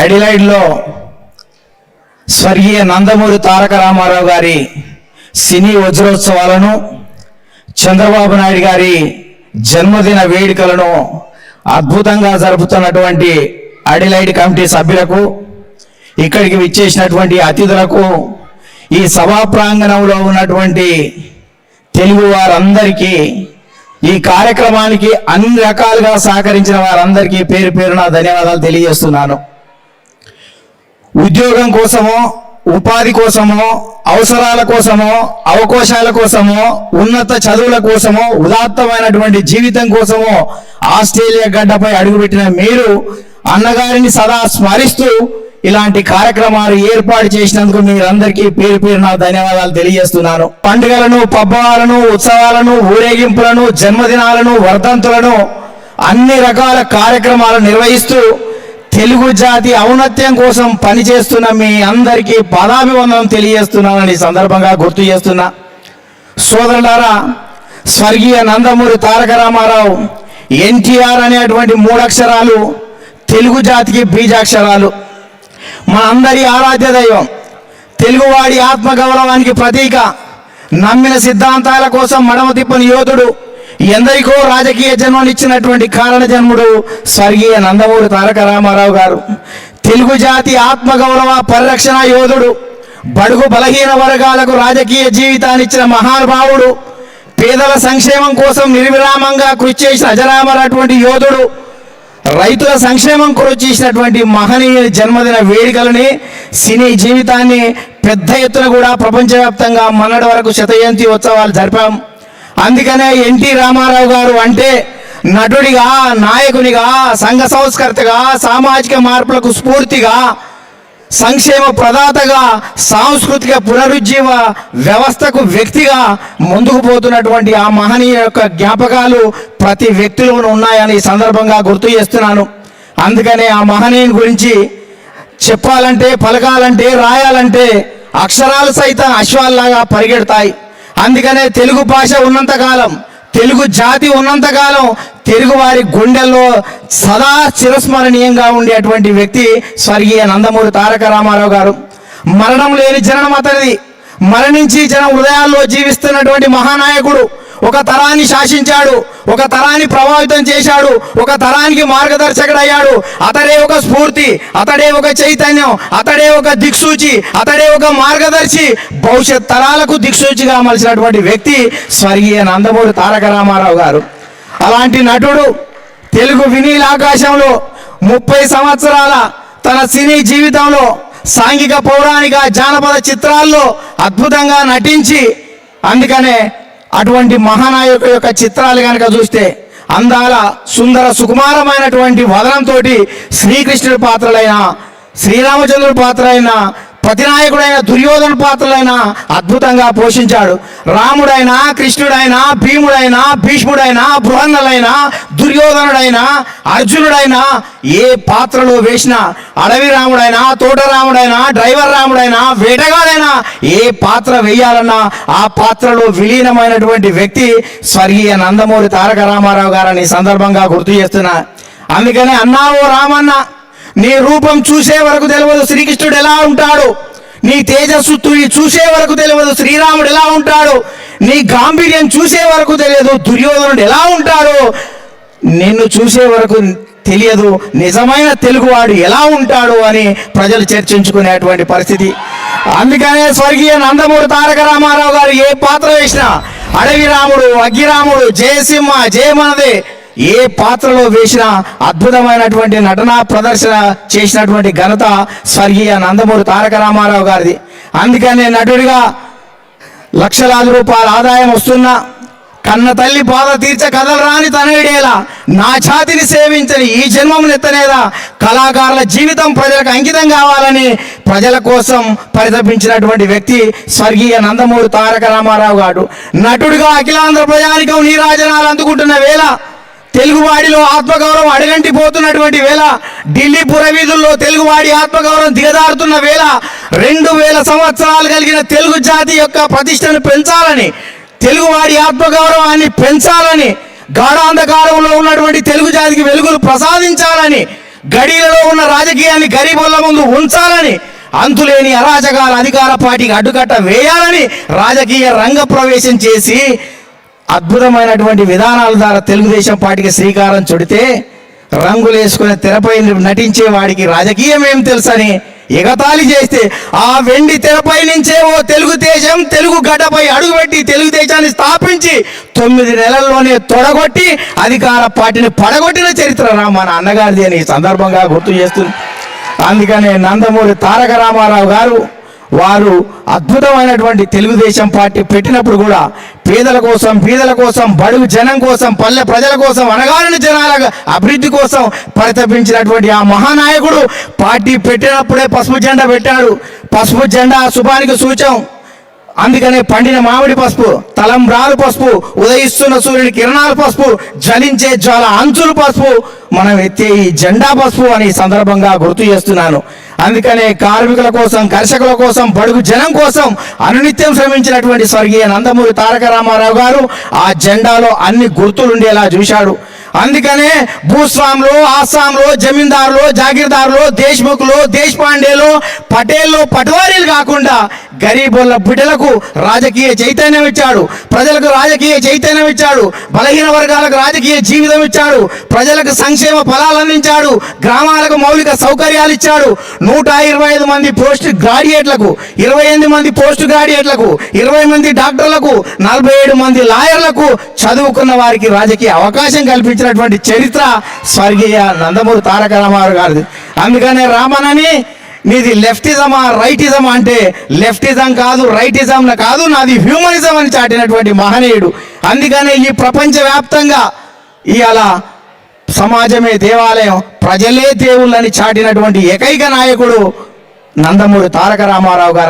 అడిలైడ్లో స్వర్గీయ నందమూరి తారక రామారావు గారి సినీ వజ్రోత్సవాలను చంద్రబాబు నాయుడు గారి జన్మదిన వేడుకలను అద్భుతంగా జరుపుతున్నటువంటి అడిలైడ్ కమిటీ సభ్యులకు ఇక్కడికి విచ్చేసినటువంటి అతిథులకు ఈ సభా ప్రాంగణంలో ఉన్నటువంటి తెలుగు వారందరికీ ఈ కార్యక్రమానికి అన్ని రకాలుగా సహకరించిన వారందరికీ పేరు పేరున ధన్యవాదాలు తెలియజేస్తున్నాను. ఉద్యోగం కోసమో ఉపాధి కోసమో అవసరాల కోసమో అవకాశాల కోసమో ఉన్నత చదువుల కోసమో ఉదాత్తమైనటువంటి జీవితం కోసమో ఆస్ట్రేలియా గడ్డపై అడుగుపెట్టిన మీరు అన్నగారిని సదా స్మరిస్తూ ఇలాంటి కార్యక్రమాలు ఏర్పాటు చేసినందుకు మీరందరికీ పేరు పేరున ధన్యవాదాలు తెలియజేస్తున్నాను. పండుగలను పబ్బాలను ఉత్సవాలను ఊరేగింపులను జన్మదినాలను వర్ధంతులను అన్ని రకాల కార్యక్రమాలు నిర్వహిస్తూ తెలుగు జాతి ఔన్నత్యం కోసం పనిచేస్తున్న మీ అందరికీ పదాభివందనం తెలియజేస్తున్నానని సందర్భంగా గుర్తు చేస్తున్నా. సోదరులారా స్వర్గీయ నందమూరి తారక రామారావు ఎన్టీఆర్ అనేటువంటి మూడక్షరాలు తెలుగు జాతికి బీజాక్షరాలు. మన అందరి ఆరాధ్య దైవం తెలుగువాడి ఆత్మగౌరవానికి ప్రతీక నమ్మిన సిద్ధాంతాల కోసం మడమ తిప్పని యోధుడు ఎందరికో రాజకీయ జన్మనిచ్చినటువంటి కారణ జన్ముడు స్వర్గీయ నందమూరి తారక రామారావు గారు. తెలుగు జాతి ఆత్మగౌరవ పరిరక్షణ యోధుడు బడుగు బలహీన వర్గాలకు రాజకీయ జీవితాన్ని ఇచ్చిన మహానుభావుడు పేదల సంక్షేమం కోసం నిర్విరామంగా కృషి చేసిన అజరామరటువంటి యోధుడు రైతుల సంక్షేమం కృషి చేసినటువంటి మహనీయుని జన్మదిన వేడుకలని సినీ జీవితాన్ని పెద్ద ఎత్తున కూడా ప్రపంచవ్యాప్తంగా మొన్నటి వరకు శతజయంతి ఉత్సవాలు జరిపాం. అందుకనే ఎన్టీ రామారావు గారు అంటే నటుడిగా నాయకునిగా సంఘ సంస్కర్తగా సామాజిక మార్పులకు స్ఫూర్తిగా సంక్షేమ ప్రదాతగా సాంస్కృతిక పునరుజ్జీవ వ్యవస్థకు వ్యక్తిగా ముందుకు పోతున్నటువంటి ఆ మహనీయ యొక్క జ్ఞాపకాలు ప్రతి వ్యక్తిలోనూ ఉన్నాయని ఈ సందర్భంగా గుర్తు చేస్తున్నాను. అందుకనే ఆ మహనీయుని గురించి చెప్పాలంటే పలకాలంటే రాయాలంటే అక్షరాలు సైతం అశ్వాల్లాగా పరిగెడతాయి. అందుకనే తెలుగు భాష ఉన్నంతకాలం తెలుగు జాతి ఉన్నంతకాలం తెలుగు వారి గుండెల్లో సదా చిరస్మరణీయంగా ఉండేటువంటి వ్యక్తి స్వర్గీయ నందమూరి తారక రామారావు గారు. మరణం లేని జననం అతనిది. మరణించి జన హృదయాల్లో జీవిస్తున్నటువంటి మహానాయకుడు ఒక తరాన్ని శాసించాడు ఒక తరాన్ని ప్రభావితం చేశాడు ఒక తరానికి మార్గదర్శకుడు అయ్యాడు అతడే ఒక స్ఫూర్తి అతడే ఒక చైతన్యం అతడే ఒక దిక్సూచి అతడే ఒక మార్గదర్శి. భవిష్యత్ తరాలకు దిక్సూచిగా మలిసినటువంటి వ్యక్తి స్వర్గీయ నందమూరి తారక రామారావు గారు. అలాంటి నటుడు తెలుగు వినీల ఆకాశంలో ముప్పై సంవత్సరాల తన సినీ జీవితంలో సాంఘిక పౌరాణిక జానపద చిత్రాల్లో అద్భుతంగా నటించి అందుకనే అటువంటి మహానాయకు యొక్క చిత్రాలు కనుక చూస్తే అందాల సుందర సుకుమారమైనటువంటి వదనంతో శ్రీకృష్ణుడి పాత్రలైన శ్రీరామచంద్రుడి పాత్ర అయిన ప్రతినాయకుడైన దుర్యోధన పాత్రలైన అద్భుతంగా పోషించాడు. రాముడైనా కృష్ణుడైనా భీముడైనా భీష్ముడైనా బృహన్నలైనా దుర్యోధనుడైనా అర్జునుడైనా ఏ పాత్రలో వేసినా అడవి రాముడైనా తోట రాముడైనా డ్రైవర్ రాముడైనా వేటగాడైనా ఏ పాత్ర వేయాలన్నా ఆ పాత్రలో విలీనమైనటువంటి వ్యక్తి స్వర్గీయ నందమూరి తారక రామారావు గారని సందర్భంగా గుర్తు చేస్తున్నా. అందుకనే అన్నావో రామన్న నీ రూపం చూసే వరకు తెలియదు శ్రీకృష్ణుడు ఎలా ఉంటాడు. నీ తేజస్సు చూసే వరకు తెలియదు శ్రీరాముడు ఎలా ఉంటాడు. నీ గాంభీర్యం చూసే వరకు తెలియదు దుర్యోధనుడు ఎలా ఉంటాడు. నిన్ను చూసే వరకు తెలియదు నిజమైన తెలుగువాడు ఎలా ఉంటాడు అని ప్రజలు చర్చించుకునేటువంటి పరిస్థితి. అందుకనే స్వర్గీయ నందమూరి తారక రామారావు గారు ఏ పాత్ర వేసినా అడవి రాముడు అగ్గిరాముడు జయసింహ జయమనదే ఏ పాత్రలో వేసిన అద్భుతమైనటువంటి నటనా ప్రదర్శన చేసినటువంటి ఘనత స్వర్గీయ నందమూరి తారక రామారావు గారిది. అందుకనే నటుడిగా లక్షలాది రూపాయల ఆదాయం వస్తున్నా కన్న తల్లి బాధ తీర్చ కథలు రాని తనయుడేలా నా ఛాతిని సేవించని ఈ జన్మం నెత్తనేదా? కళాకారుల జీవితం ప్రజలకు అంకితం కావాలని ప్రజల కోసం పరితపించినటువంటి వ్యక్తి స్వర్గీయ నందమూరి తారక రామారావు గారు. నటుడిగా అఖిలాంధ్ర ప్రజానికం నీరాజనాలు అందుకుంటున్న వేళ తెలుగువాడిలో ఆత్మగౌరవం అడగంటి పోతున్నటువంటి వేళ ఢిల్లీ పురవీధుల్లో తెలుగువాడి ఆత్మగౌరవం దిగదారుతున్న వేళ రెండు వేల సంవత్సరాలు కలిగిన తెలుగు జాతి యొక్క ప్రతిష్టను పెంచాలని తెలుగువాడి ఆత్మగౌరవాన్ని పెంచాలని గాఢాంధకారంలో ఉన్నటువంటి తెలుగు జాతికి వెలుగులు ప్రసాదించాలని గడిలలో ఉన్న రాజకీయాన్ని గరీబుల ముందు ఉంచాలని అంతులేని అరాజకాల అధికార పార్టీకి అడ్డుకట్ట వేయాలని రాజకీయ రంగ ప్రవేశం చేసి అద్భుతమైనటువంటి విధానాల ద్వారా తెలుగుదేశం పార్టీకి శ్రీకారం చుడితే రంగులు వేసుకుని తెరపై నటించే వాడికి రాజకీయం ఏం తెలుసని ఎగతాళి చేస్తే ఆ వెండి తెరపై నుంచే ఓ తెలుగుదేశం తెలుగు గడ్డపై అడుగుపెట్టి తెలుగుదేశాన్ని స్థాపించి తొమ్మిది నెలల్లోనే తొడగొట్టి అధికార పార్టీని పడగొట్టిన చరిత్ర రా మన అన్నగారిది అని సందర్భంగా గుర్తు చేస్తుంది. అందుకనే నందమూరి తారక రామారావు గారు వారు అద్భుతమైనటువంటి తెలుగుదేశం పార్టీ పెట్టినప్పుడు కూడా పేదల కోసం పీదల కోసం బడుగు జనం కోసం పల్లె ప్రజల కోసం అనగారిన జనాల అభివృద్ధి కోసం పరితపించినటువంటి ఆ మహానాయకుడు పార్టీ పెట్టినప్పుడే పసుపు జెండా పెట్టాడు. పసుపు జెండా శుభానికి సూచం. అందుకనే పండిన మామిడి పసుపు తలంబ్రాలు పసుపు ఉదయిస్తున్న సూర్యుడి కిరణాలు పసుపు జలించే జ్వాల అంచులు పసుపు మనం ఎత్తే ఈ జెండా పసుపు అని సందర్భంగా గుర్తు చేస్తున్నాను. అందుకనే కార్మికుల కోసం కర్షకుల కోసం బడుగు జనం కోసం అనునిత్యం శ్రమించినటువంటి స్వర్గీయ నందమూరి తారక రామారావు గారు ఆ జెండాలో అన్ని గుర్తులుండేలా చూశాడు. అందుకనే భూస్వాములు ఆసాంలో జమీందారులు జాగీర్దారులు దేశ్ముఖులు దేశపాండేలు పటేళ్ళు పటవారీలు కాకుండా గరీబుల బిడ్డలకు రాజకీయ చైతన్యం ఇచ్చాడు. ప్రజలకు రాజకీయ చైతన్యం ఇచ్చాడు. బలహీన వర్గాలకు రాజకీయ జీవితం ఇచ్చాడు. ప్రజలకు సంక్షేమ ఫలాలు అందించాడు. గ్రామాలకు మౌలిక సౌకర్యాలు ఇచ్చాడు. నూట ఇరవై ఐదు మంది పోస్ట్ గ్రాడ్యుయేట్లకు ఇరవై ఎనిమిది మంది పోస్ట్ గ్రాడ్యుయేట్లకు ఇరవై మంది డాక్టర్లకు నలభై ఏడు మంది లాయర్లకు చదువుకున్న వారికి రాజకీయ అవకాశం కల్పించినటువంటి చరిత్ర స్వర్గీయ నందమూరి తారక రామారావు గారిది. అందుకనే రామనని నీది లెఫ్టిజమా రైటిజమా అంటే లెఫ్టిజం కాదు రైటిజం కాదు నాది హ్యూమనిజం అని చాటినటువంటి మహనీయుడు. అందుకనే ఈ ప్రపంచవ్యాప్తంగా ఇవాళ సమాజమే దేవాలయం ప్రజలే దేవుళ్ళని చాటినటువంటి ఏకైక నాయకుడు నందమూరి తారక రామారావు గారు.